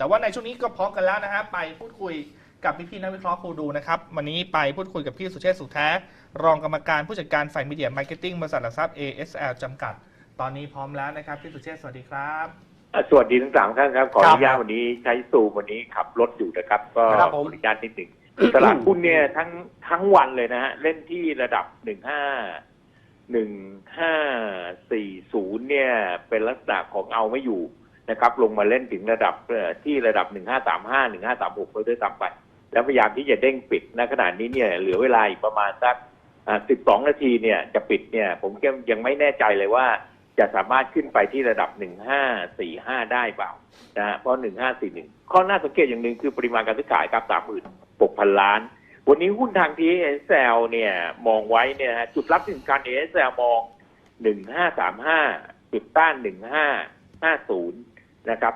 แต่ว่าในช่วงนี้ก็พร้อมกันแล้วนะฮะไปพูดคุยกับพี่ๆนักวิเคราะห์ครูดูนะครับ วันนี้ไปพูดคุยกับพี่สุเชษฐ์สุขแท้ รองกรรมการผู้จัดการฝ่ายมีเดียมาร์เก็ตติ้งบริษัทหลักทรัพย์ ASL จำกัด ตอนนี้พร้อมแล้วนะครับพี่สุเชษฐ์สวัสดีครับอะสวัสดีทั้งสามท่านครับ ขออนุญาตวันนี้ใช้ซูมวันนี้ขับรถอยู่นะครับ ก็ครับขผอมอนุญาตนิดหนึ่งตลาดหุ้นเนี่ยทั้งทั้งวันเลยนะฮะเล่นที่ระดับหนึ่งห้าหนึ่งห้าสี่ศูนย์เนี่ย เป็นลักษณะของเอาไม่อยู่ นะครับลงมาเล่นถึงระดับที่ระดับหนึ่งห้าสามห้าหนึ่งห้าสามหกด้วยซ้ำไป แล้วพยายามที่จะเด้งปิดณขณะนี้เนี่ยเหลือเวลาอีกประมาณสักสิบสองนาทีเนี่ยจะปิดเนี่ยผมก็ยังไม่แน่ใจเลยว่าจะสามารถขึ้นไปที่ระดับ 1545 ได้เปล่านะฮะเพราะ 1541 ข้อน่าสังเกตอย่างหนึ่งคือปริมาณการซื้อขายครับ 36,000 ล้าน วันนี้หุ้นทางที่ ASL เนี่ยมองไว้เนี่ยฮะจุดรับที่สำคัญ ASL มอง 1535 จุดต้าน 1550 นะครับ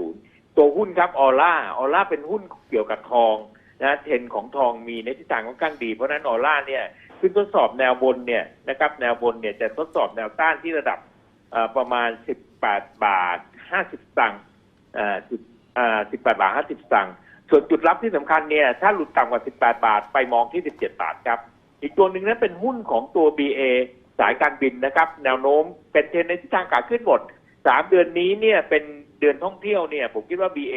150ตัวหุ้นครับออร่าออร่าเป็นหุ้นเกี่ยวกับทองนะเทรนของทองมีในทิศทางค่อนข้างดี เพราะนั้นออร่าเนี่ยขึ้นทดสอบแนวบนเนี่ยนะครับแนวบนเนี่ยจะทดสอบแนวต้านที่ระดับประมาณ 18 บาท 50สตังค์เอ่อจุดเอ่อ18 บาท 50สตังค์ส่วนจุดรับที่สำคัญเนี่ยถ้าหลุดต่ำกว่า 18 บาท ไปมองที่ 17 บาทครับ อีกตัวหนึ่งนั้นเป็นหุ้นของตัว BA สายการบินนะครับ แนวโน้มเป็นเทรนในทิศทางขาขึ้นหมด 3เดือนนี้เนี่ยเป็นเดือนท่องเที่ยวเนี่ย ผมคิดว่า BA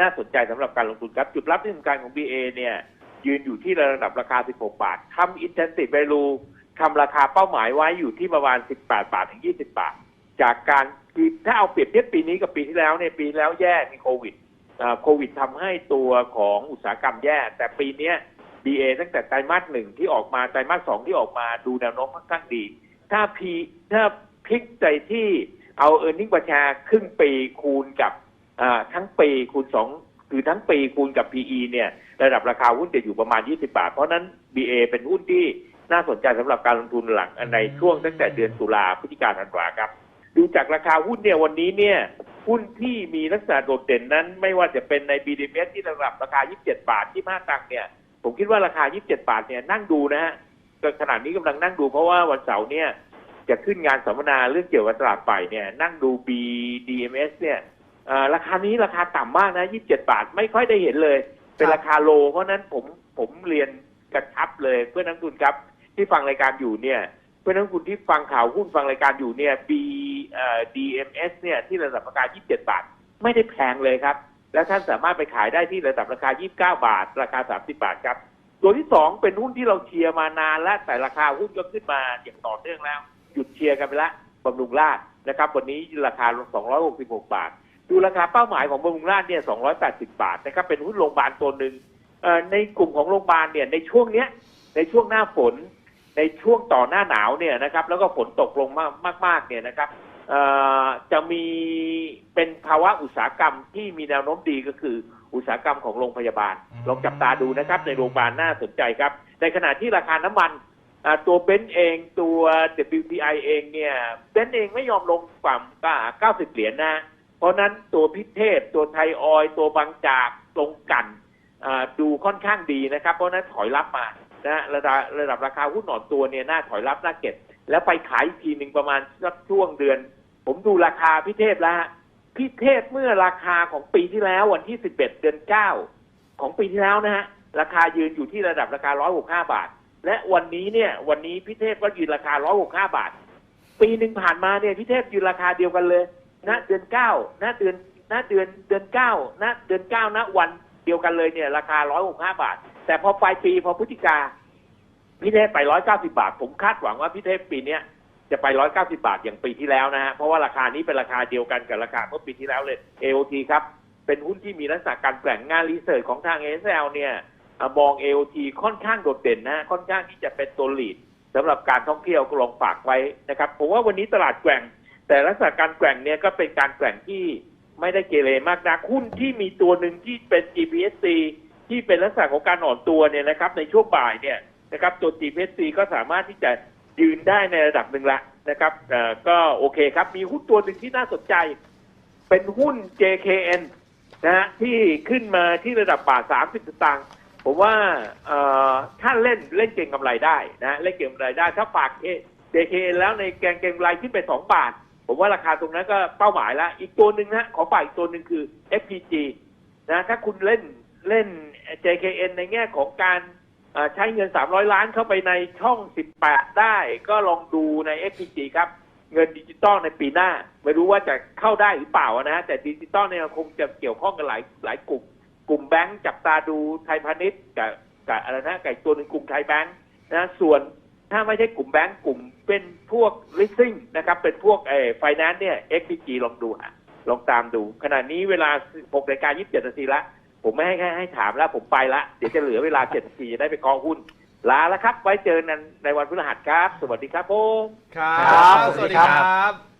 น่าสนใจสำหรับการลงทุนครับจุดรับที่สำคัญของ BA เนี่ย ยืนอยู่ที่ระดับราคา 16 บาททำ intensive value ทำราคาเป้าหมายไว้อยู่ที่ประมาณ 18 บาทถึง 20 บาท จากการคือถ้าเอาเปรียบเทียบปีนี้กับปีที่แล้วเนี่ยปีแล้วแย่มีโควิดโควิดทำให้ตัวของอุตสาหกรรมแย่ แต่ปีเนี้ย BA ตั้งแต่ไตรมาสหนึ่งที่ออกมาไตรมาสสองที่ออกมาดูแนวโน้มค่อนข้างดี ถ้าพีถ้าพลิกใจที่ เอา e a r n i n g ประชาครึ่งปีคูณกับทั้งปีคูณสองคือทั้งปีคูณกับ PE เนี่ยระดับราคาหุ้นจะอยู่ประมาณ 20 บาท เพราะนั้น BA เป็นหุ้นที่น่าสนใจสำหรับการลงทุนหลังในช่วงตั้งแต่เดือนตุลาพฤศจิกาธันวาครับ ดูจากราคาหุ้นเนี่ยวันนี้เนี่ยหุ้นที่มีลักษณะโดดเด่นนั้น ไม่ว่าจะเป็นใน BDMs ที่ระดับราคา 27 บาท 25ตังค์เนี่ย ผมคิดว่าราคา 27 บาทเนี่ยนั่งดูนะฮะขนาดนี้กำลังนั่งดูเพราะว่าวันเสาร์เนี่ย จะขึ้นงานสัมมนาเรื่องเกี่ยวกับตลาดไปเนี่ยนั่งดู BDMs เนี่ยเอ่อราคานี้ราคาต่ำมากนะ 27 บาทไม่ค่อยได้เห็นเลย เป็นราคาโล เพราะฉะนั้นผมผมเรียนกระชับเลยเพื่อนนักลงทุนครับ ที่ฟังรายการอยู่เนี่ยเพื่อนนักลงทุนที่ฟังข่าวหุ้นฟังรายการอยู่เนี่ย B เอ่อ DMS เนี่ยที่ระดับราคา 27 บาท ไม่ได้แพงเลยครับ แล้วท่านสามารถไปขายได้ที่ระดับราคา 29 บาท ราคา 30 บาทครับ ตัวที่สองเป็นหุ้นที่เราเชียร์มานานแล้วแต่ราคาหุ้นก็ขึ้นมาอย่างต่อเนื่องแล้ว หยุดเชียร์กันไปแล้วบำรุงราชนะครับวันนี้ราคา 266 บาท ดูราคาเป้าหมายของบำรุงราชเนี่ย 280 บาทนะครับเป็นหุ้นโรงพยาบาลตัวหนึ่งเอ่อในกลุ่มของโรงพยาบาลเนี่ยในช่วงเนี้ยในช่วงหน้าฝน ในช่วงต่อหน้าหนาวเนี่ยนะครับแล้วก็ฝนตกลงมากมากๆเนี่ยนะครับเอ่อจะมีเป็นภาวะอุตสาหกรรมที่มีแนวโน้มดีก็คือ อุตสาหกรรมของโรงพยาบาลอืมลองจับตาดูนะครับในโรงพยาบาลน่าสนใจครับ ในขณะที่ราคาน้ำมันอ่า ตัวเบนซ์เองตัว WTI เองเนี่ยเบนซ์เองไม่ยอมลงฝ่ำกว่า90 เหรียญนะ เพราะนั้นตัวพิเทพตัวไทยออย ตัวบางจากตรงกันดูค่อนข้างดีนะครับ เพราะนั้นถอยรับมานะระดับระดับราคาหุ้นหนอนตัวเนี่ยน่าถอยรับน่าเก็บ แล้วไปขายอีกทีหนึ่งประมาณสักช่วงเดือน ผมดูราคาพิเทพแล้วพิเทพเมื่อราคาของปีที่แล้ววันที่ 11 เดือน 9 ของปีที่แล้วนะฮะราคายืนอยู่ที่ระดับราคา 165 บาท และวันนี้เนี่ย วันนี้พิเทพก็ยืนราคา 165 บาท ปีหนึ่งผ่านมาเนี่ยพิเทพยืนราคาเดียวกันเลยณเดือนเก้าณเดือนณเดือนเดือนเก้าณเดือนเก้าณวันเดียวกันเลยเนี่ย ราคา 165 บาท แต่พอปลายปีพอพฤศจิกาพิเทพไป 190 บาท ผมคาดหวังว่าพิเทพปีเนี้ยจะไป 190 บาทอย่างปีที่แล้วนะฮะ เพราะว่าราคานี้เป็นราคาเดียวกันกับราคาเมื่อปีที่แล้วเลย AOT ครับ เป็นหุ้นที่มีลักษณะการแกว่งงานรีเสิร์ชของทาง SL เนี่ย มอง AOT ค่อนข้างโดดเด่นนะค่อนข้างที่จะเป็นตัวลีดสำหรับการท่องเที่ยวก็ลองฝากไว้นะครับผมว่าวันนี้ตลาดแกว่ง แต่ลักษณะการแกว่งเนี่ยก็เป็นการแกว่งที่ไม่ได้เกเรมากนักหุ้นที่มีตัวหนึ่งที่เป็น GPSC ที่เป็นลักษณะของการอ่อนตัวเนี่ยนะครับ ในช่วงบ่ายเนี่ยนะครับตัว GPSC ก็สามารถที่จะยืนได้ในระดับหนึ่งละนะครับก็โอเคครับมีหุ้นตัวหนึ่งที่น่าสนใจ เป็นหุ้น JKN นะฮะที่ขึ้นมาที่ระดับบาท 30สตางค์ ผมว่าถ้าเล่นเล่นเก่งกำไรได้นะเล่นเก่งกำไรได้ ถ้าฝาก JKN แล้วในแกงเก่งกำไรขึ้นไป2บาท ผมว่าราคาตรงนั้นก็เป้าหมายแล้ว อีกตัวหนึ่งนะขอฝากอีกตัวหนึ่งคือ FPG นะถ้าคุณเล่นเล่น JKN ในแง่ของการใช้เงิน 300 ล้านเข้าไปในช่อง 18 ได้ ก็ลองดูใน XPG ครับ เงินดิจิตอลในปีหน้า ไม่รู้ว่าจะเข้าได้หรือเปล่านะฮะแต่ดิจิตอลเนี่ยคงจะเกี่ยวข้องกับหลายหลายกลุ่ม กลุ่มแบงก์จับตาดูไทยพาณิชย์กับกับอะไรนะกับอีกตัวหนึ่งกลุ่มไทยแบงก์นะส่วนถ้าไม่ใช่กลุ่มแบงก์กลุ่มเป็นพวก leasing นะครับ เป็นพวกเอ่อ finance เนี่ย XPG ลองดูฮะลองตามดู ขณะนี้เวลา6นาฬิกา27นาทีละ ผมไม่ให้ให้ให้ถามแล้วผมไปละ เดี๋ยวจะเหลือเวลา7นาทีจะได้ไปกองหุ้น ลาแล้วครับ ไว้เจอกันในวันพฤหัสครับ สวัสดีครับผม ครัครับบสวัสดีครับ